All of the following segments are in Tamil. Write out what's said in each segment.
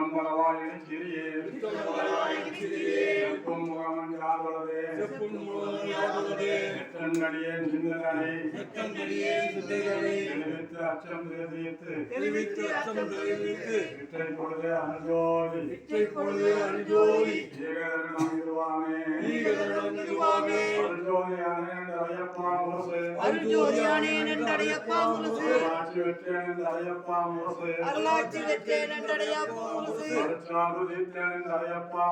உத்தம்பளவாயினி சிறியே செப்பும் முகமன் யாதொழவே எட்டங்கடியேன் சிந்தனை தெளிவித்து அச்சம் தெரிவித்து இற்றை பொழுதே அனுஜோதி ஏகதரணம் இதுவாமே அருஜோதி அணையப்பா முரசு. ஆட்சி வெற்றேன் அடையப்பா முரசு. அருளாட்சி மறுச்சார்பு தீர்த்தேன் அடையப்பா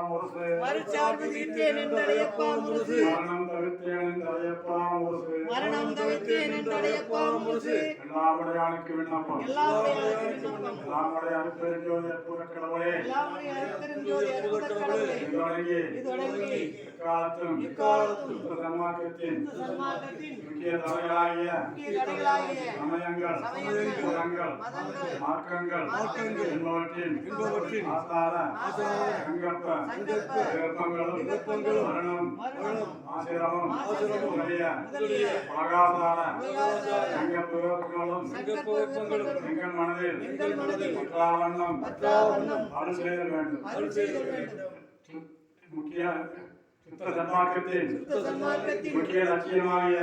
தீர்த்தேன் மரணம் அடையப்பா மரணம் எல்லாமுடையானுக்கு விண்ணப்பம். எல்லாமுடைய அருப்பெருஞ்சோதி அற்புத கடவுளே. எல்லாமுடைய அற்புத கடவுளே இக்காலத்தும். இக்காலத்தும் சன்மார்க்கத்தின். முக்கிய தடைகளாகிய சமயங்கள் மதங்கள் மார்க்கங்கள் என்பவற்றின் ஆசார சங்கப்ப விருப்பங்களும் மரணம் ஆசிரமம் முதலிய ஆகாசார சங்கப்ப விருப்பங்களும் எங்கள் மனதில் அருள் வேண்டும். முக்கிய முக்கிய லட்சியமாகிய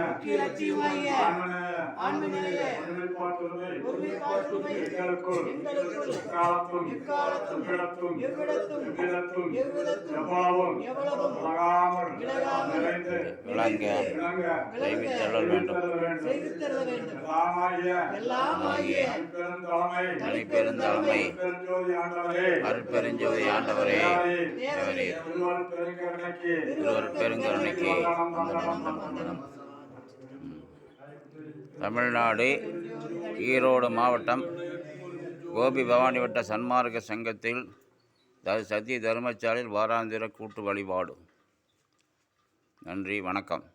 எங்களுக்குள் எக்காலத்தும் எவ்விடத்தும் எவ்விடத்தும் எவ்வளவும் விலகாமல் நிறைந்து விளங்க செய்வித்தருளல் வேண்டும் எல்லாமாகிய பெருந்தலைமை ஆண்டவரே அருட்பெருஞ்சோதி ஆண்டவரே பெருங்கருணைக்கு திருவர் பெருங்கருணைக்கு வந்தனம், தமிழ்நாடு ஈரோடு மாவட்டம் கோபி பவானி வட்ட சன்மார்க்க சங்கத்தில் சதி சத்திய வாராந்திர கூட்டு வழிபாடு. நன்றி வணக்கம்.